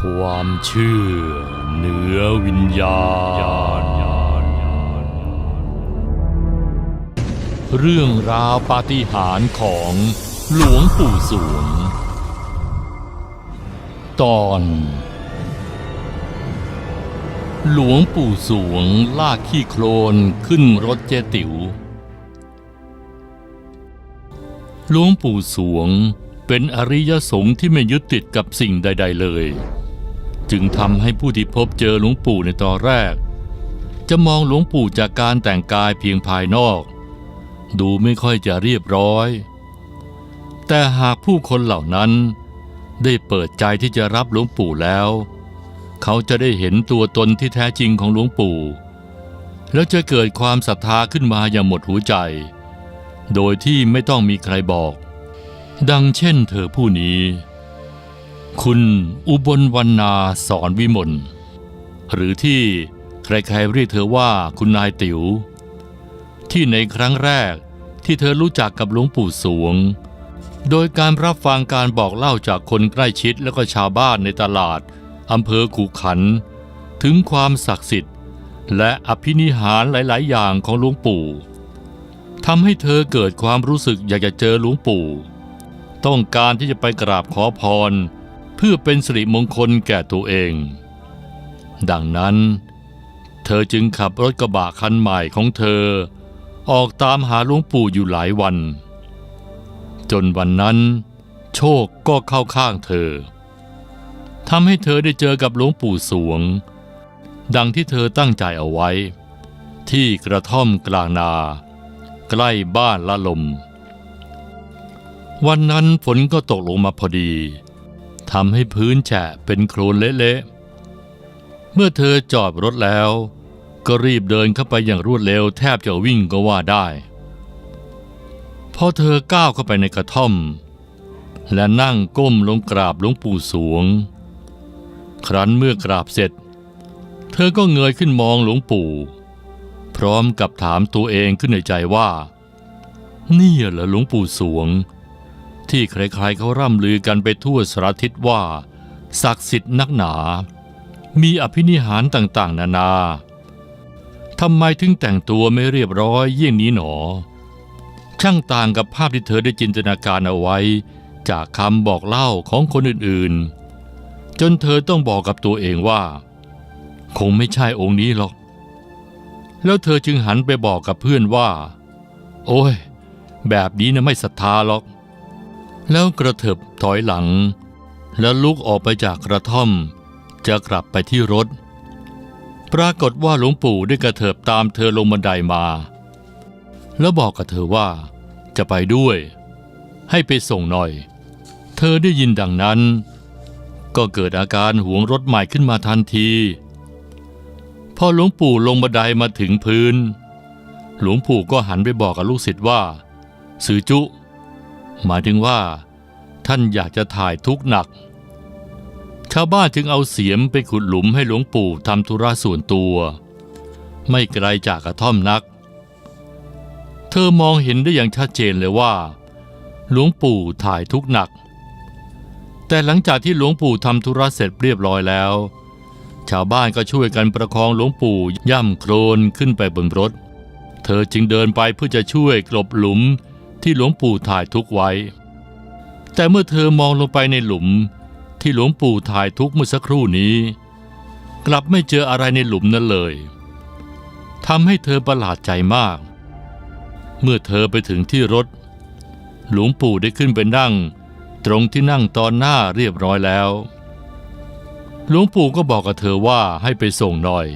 ความเชื่อเหนือวิญญาณ เรื่องราวปาฏิหาริย์ของหลวงปู่สวง ตอน หลวงปู่สวงลากขี้โคลนขึ้นรถเจติว๋วหลวงปู่สวงเป็นอริยสงฆ์ที่ไม่ยึดติดกับสิ่งใด ๆ เลย จึงทำให้ผู้ที่พบเจอหลวงปู่ในตอนแรก จะมองหลวงปู่จากการแต่งกายเพียงภายนอก ดูไม่ค่อยจะเรียบร้อย แต่หากผู้คนเหล่านั้นได้เปิดใจที่จะรับหลวงปู่แล้ว เขาจะได้เห็นตัวตนที่แท้จริงของหลวงปู่ แล้วจะเกิดความศรัทธาขึ้นมาอย่างหมดหัวใจ โดยที่ไม่ต้องมีใครบอก ดังเช่นเธอผู้นี้ คุณอุบลวรรณาสอนวิมลหรือที่ใครๆเรียกเธอว่าคุณนายติ๋ว ที่ในครั้งแรกที่เธอรู้จักกับหลวงปู่สวง โดยการรับฟังการบอกเล่าจากคนใกล้ชิดและก็ชาวบ้านในตลาดอำเภอขุขัน ถึงความศักดิ์สิทธิ์ และอภินิหารหลาย ๆ อย่างของหลวงปู่ทำให้เธอเกิดความรู้สึกอยากจะเจอหลวงปู่ ต้องการที่จะไปกราบขอพร เพื่อเป็นสิริมงคลแก่ตัวเอง ดังนั้น เธอจึงขับรถกระบะคันใหม่ของเธอ ออกตามหาหลวงปู่อยู่หลายวัน จนวันนั้น โชคก็เข้าข้างเธอทำให้เธอได้เจอกับหลวงปู่สวง ดังที่เธอตั้งใจเอาไว้ ที่กระท่อมกลางนา ใกล้บ้านละลม วันนั้นฝนก็ตกลงมาพอดี ทำให้พื้นแฉะเป็นโคลนเละๆ เมื่อเธอจอดรถแล้ว ก็รีบเดินเข้าไปอย่างรวดเร็วแทบจะวิ่งก็ว่าได้ พอเธอก้าวเข้าไปในกระท่อม และนั่งก้มลงกราบหลวงปู่สวง ครั้นเมื่อกราบเสร็จ เธอก็เงยขึ้นมองหลวงปู่ พร้อมกับถามตัวเองขึ้นในใจว่า นี่เหรอหลวงปู่สวง ที่ใครๆเขาร่ำลือกันไปทั่วสารทิศว่า ศักดิ์สิทธิ์นักหนา มีอภินิหารต่างๆ นานาทำไมถึงแต่งตัวไม่เรียบร้อยเยี่ยงนี้หนอ ช่างต่างกับภาพที่เธอได้จินตนาการเอาไว้ จากคำบอกเล่าของคนอื่นๆ จนเธอต้องบอกกับตัวเองว่า คงไม่ใช่องค์นี้หรอก แล้วเธอจึงหันไปบอกกับเพื่อนว่า โอ้ย แบบนี้นะไม่ศรัทธาหรอก แล้วกระเถิบถอยหลัง แล้วลุกออกไปจากกระท่อม จะกลับไปที่รถ ปรากฏว่าหลวงปู่ได้กระเถิบตามเธอลงบันไดมา แล้วบอกกับเธอว่า จะไปด้วย ให้ไปส่งหน่อย เธอได้ยินดังนั้น ก็เกิดอาการหวงรถใหม่ขึ้นมาทันทีพอหลวงปู่ลงบันไดมาถึงพื้น หลวงปู่ก็หันไปบอกกับลูกศิษย์ว่าสือจุ หมายถึงว่า ท่านอยากจะถ่ายทุกข์หนัก ชาวบ้านจึงเอาเสียมไปขุดหลุมให้หลวงปู่ทำธุระส่วนตัว ไม่ไกลจากกระท่อมนัก เธอมองเห็นได้อย่างชัดเจนเลยว่า หลวงปู่ถ่ายทุกข์หนัก แต่หลังจากที่หลวงปู่ทำธุระเสร็จเรียบร้อยแล้ว ชาวบ้านก็ช่วยกันประคองหลวงปู่ย่ำโคลนขึ้นไปบนรถ เธอจึงเดินไปเพื่อจะช่วยกลบหลุม ที่หลวงปู่ถ่ายทุกไว้ แต่เมื่อเธอมองลงไปในหลุมที่หลวงปู่ถ่ายทุกเมื่อสักครู่นี้ กลับไม่เจออะไรในหลุมนั้นเลยทำให้เธอประหลาดใจมาก เมื่อเธอไปถึงที่รถ หลวงปู่ได้ขึ้นไปนั่ง ตรงที่นั่งตอนหน้าเรียบร้อยแล้ว หลวงปู่ก็บอกกับเธอว่าให้ไปส่งหน่อย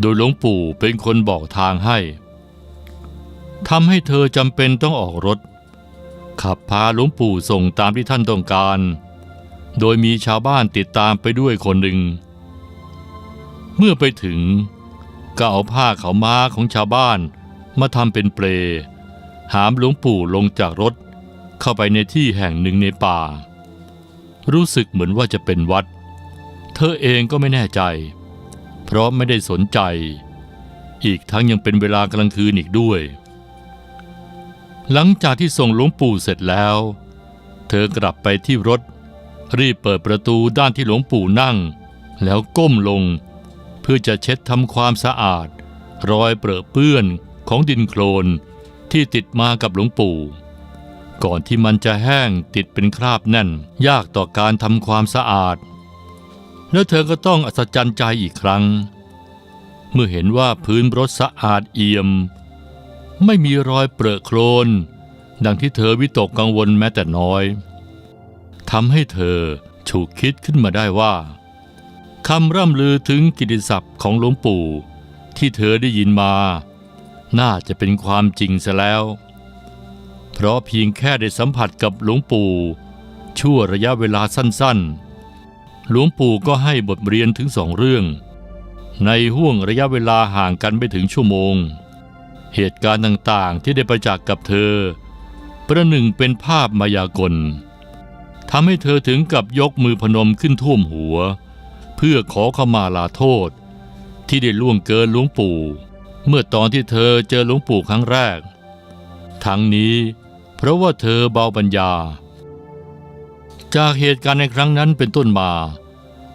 โดยหลวงปู่เป็นคนบอกทางให้ ทำให้เธอจำเป็นต้องออกรถ ขับพาหลวงปู่ส่งตามที่ท่านต้องการ โดยมีชาวบ้านติดตามไปด้วยคนหนึ่ง เมื่อไปถึงก็เอาผ้าเขาวม้าของชาวบ้านมาทำเป็นเปลหามหลวงปู่ลงจากรถ เข้าไปในที่แห่งหนึ่งในป่า รู้สึกเหมือนว่าจะเป็นวัด เธอเองก็ไม่แน่ใจ เพราะไม่ได้สนใจ อีกทั้งยังเป็นเวลากลางคืนอีกด้วย หลังจากที่ส่งหลวงปู่เสร็จแล้ว เธอกลับไปที่รถ รีบเปิดประตูด้านที่หลวงปู่นั่ง แล้วก้มลง เพื่อจะเช็ดทำความสะอาด รอยเปรอะเปื้อนของดินโคลนที่ติดมากับหลวงปู่ ก่อนที่มันจะแห้งติดเป็นคราบแน่น ยากต่อการทำความสะอาด แล้วเธอก็ต้องอัศจรรย์ใจอีกครั้ง เมื่อเห็นว่าพื้นรถสะอาดเอี่ยม ไม่มีรอยเปรอะโคลน ดังที่เธอวิตกกังวลแม้แต่น้อยทำให้เธอฉุกคิดขึ้นมาได้ว่าคำร่ำลือถึงกิตติศัพท์ของหลวงปู่ ที่เธอได้ยินมา น่าจะเป็นความจริงซะแล้ว เพราะเพียงแค่ได้สัมผัสกับหลวงปู่ชั่วระยะเวลาสั้นๆ หลวงปู่ก็ให้บทเรียนถึงสองเรื่อง ในห่วงระยะเวลาห่างกันไม่ถึงชั่วโมง เหตุการณ์ต่างๆที่ได้ประจักษ์กับเธอ ประหนึ่งเป็นภาพมายากลทำให้เธอถึงกับยกมือพนมขึ้นท่วมหัว เพื่อขอขมาลาโทษ ที่ได้ล่วงเกินหลวงปู่ เมื่อตอนที่เธอเจอหลวงปู่ครั้งแรก ทั้งนี้เพราะว่าเธอเบาปัญญา จากเหตุการณ์ในครั้งนั้นเป็นต้นมา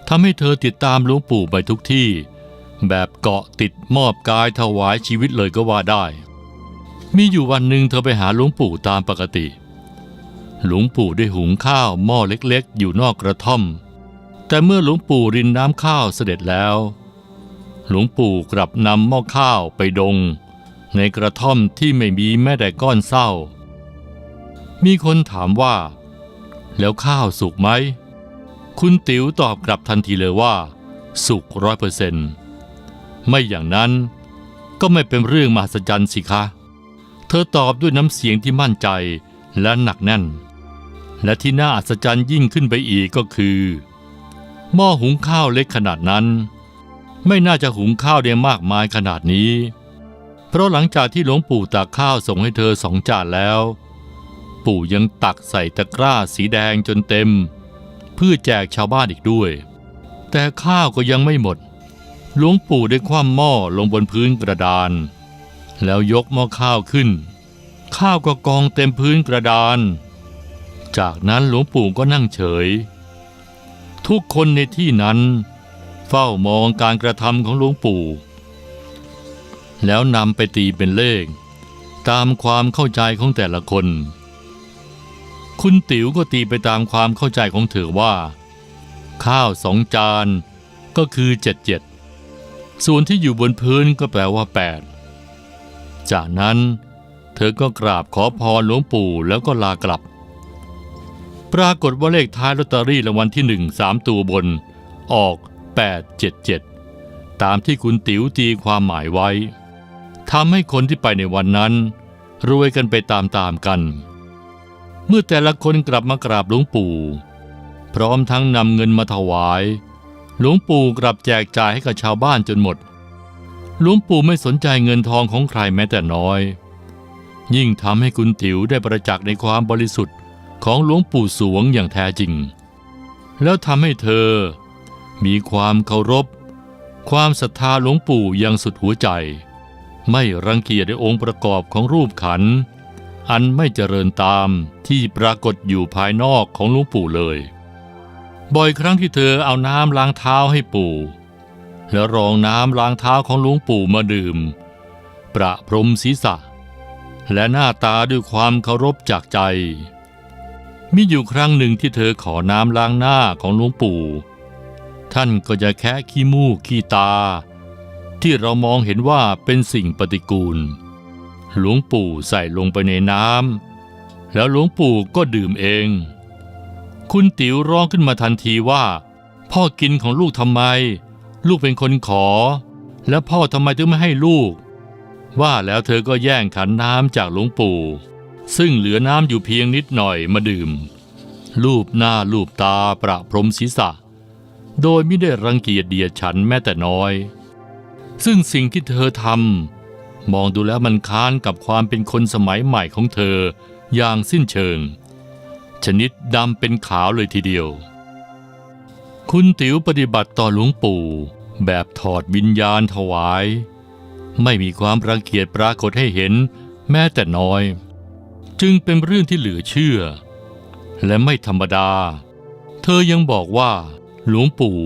ทำให้เธอติดตามหลวงปู่ไปทุกที่ แบบเกาะติดมอบกายถวายชีวิตเลยก็ว่าได้ มีอยู่วันหนึ่งเธอไปหาหลวงปู่ตามปกติ หลวงปู่ได้หุงข้าวหม้อเล็กๆ อยู่นอกกระท่อม แต่เมื่อหลวงปู่รินน้ำข้าวเสด็จแล้ว หลวงปู่กลับนำหม้อข้าวไปดง ในกระท่อมที่ไม่มีแม้แต่ก้อนเศร้า มีคนถามว่า แล้วข้าวสุกไหม คุณติ๋วตอบกลับทันทีเลยว่า สุกร้อยเปอร์เซ็นต์ ไม่อย่างนั้นก็ไม่เป็นเรื่องมหัศจรรย์สิคะ เธอตอบด้วยน้ำเสียงที่มั่นใจและหนักแน่น และที่น่าอัศจรรย์ยิ่งขึ้นไปอีกก็คือ หม้อหุงข้าวเล็กขนาดนั้น ไม่น่าจะหุงข้าวได้มากมายขนาดนี้ เพราะหลังจากที่หลวงปู่ตักข้าวส่งให้เธอสองจานแล้ว ปู่ยังตักใส่ตะกร้าสีแดงจนเต็ม เพื่อแจกชาวบ้านอีกด้วย แต่ข้าวก็ยังไม่หมด หลวงปู่ได้คว่ำหม้อลงบนพื้นกระดาน แล้วยกหม้อข้าวขึ้น ข้าวก็กองเต็มพื้นกระดาน จากนั้นหลวงปู่ก็นั่งเฉย ทุกคนในที่นั้น เฝ้ามองการกระทำของหลวงปู่ แล้วนำไปตีเป็นเลข ตามความเข้าใจของแต่ละคน คุณติ๋วก็ตีไปตามความเข้าใจของเธอว่า ข้าวสองจานก็คือเจ็ดเจ็ด ส่วนที่อยู่บนพื้นก็แปลว่าแปดจากนั้น เธอก็กราบขอพรหลวงปู่แล้วก็ลากลับ ปรากฏว่าเลขท้ายลอตเตอรี่รางวัลที่หนึ่งสามตัวบน ออก 877 ตามที่คุณติ๋วตีความหมายไว้ทำให้คนที่ไปในวันนั้น รวยกันไปตามๆกัน เมื่อแต่ละคนกลับมากราบหลวงปู่ พร้อมทั้งนำเงินมาถวาย หลวงปู่กลับแจกจ่ายให้กับชาวบ้านจนหมด หลวงปู่ไม่สนใจเงินทองของใครแม้แต่น้อย ยิ่งทำให้คุณติ๋วได้ประจักษ์ในความบริสุทธิ์ของหลวงปู่สวงอย่างแท้จริง แล้วทำให้เธอ มีความเคารพ ความศรัทธาหลวงปู่อย่างสุดหัวใจ ไม่รังเกียจในองค์ประกอบของรูปขัน อันไม่เจริญตามที่ปรากฏอยู่ภายนอกของหลวงปู่เลย บ่อยครั้งที่เธอเอาน้ำล้างเท้าให้ปู่แล้วรองน้ำล้างเท้าของหลวงปู่มาดื่ม ประพรมศีรษะ และหน้าตาด้วยความเคารพจากใจ มีอยู่ครั้งหนึ่งที่เธอขอน้ำล้างหน้าของหลวงปู่ ท่านก็จะแคะขี้มูกขี้ตา ที่เรามองเห็นว่าเป็นสิ่งปฏิกูล หลวงปู่ใส่ลงไปในน้ำแล้วหลวงปู่ก็ดื่มเอง คุณติ๋วร้องขึ้นมาทันทีว่า พ่อกินของลูกทำไม ลูกเป็นคนขอ แล้วพ่อทำไมถึงไม่ให้ลูก ว่าแล้วเธอก็แย่งขันน้ำจากหลวงปู่ ซึ่งเหลือน้ำอยู่เพียงนิดหน่อยมาดื่ม ลูบหน้าลูบตาประพรมศีรษะ โดยไม่ได้รังเกียจเดียดฉันแม้แต่น้อย ซึ่งสิ่งที่เธอทำมองดูแล้วมันค้านกับความเป็นคนสมัยใหม่ของเธออย่างสิ้นเชิง ชนิดดำเป็นขาวเลยทีเดียว คุณติ๋วปฏิบัติต่อหลวงปู่แบบถอดวิญญาณถวาย ไม่มีความรังเกียจปรากฏให้เห็นแม้แต่น้อย จึงเป็นเรื่องที่เหลือเชื่อ และไม่ธรรมดา เธอยังบอกว่า หลวงปู่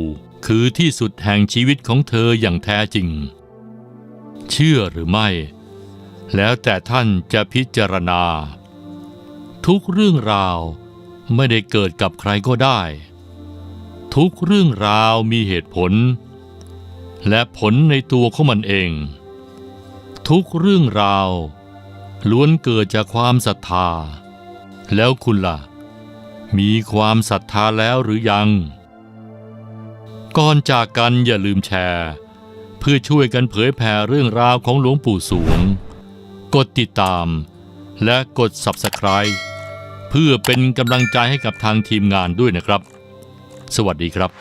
คือที่สุดแห่งชีวิตของเธออย่างแท้จริง เชื่อหรือไม่ แล้วแต่ท่านจะพิจารณา ทุกเรื่องราว ไม่ได้เกิดกับใครก็ได้ ทุกเรื่องราวมีเหตุผล และผลในตัวของมันเอง ทุกเรื่องราว ล้วนเกิดจากความศรัทธา แล้วคุณล่ะ มีความศรัทธาแล้วหรือยัง ก่อนจากกันอย่าลืมแชร์ เพื่อช่วยกันเผยแผ่เรื่องราวของหลวงปู่สวง กดติดตามและกด Subscribe เพื่อเป็นกำลังใจให้กับทางทีมงานด้วยนะครับ สวัสดีครับ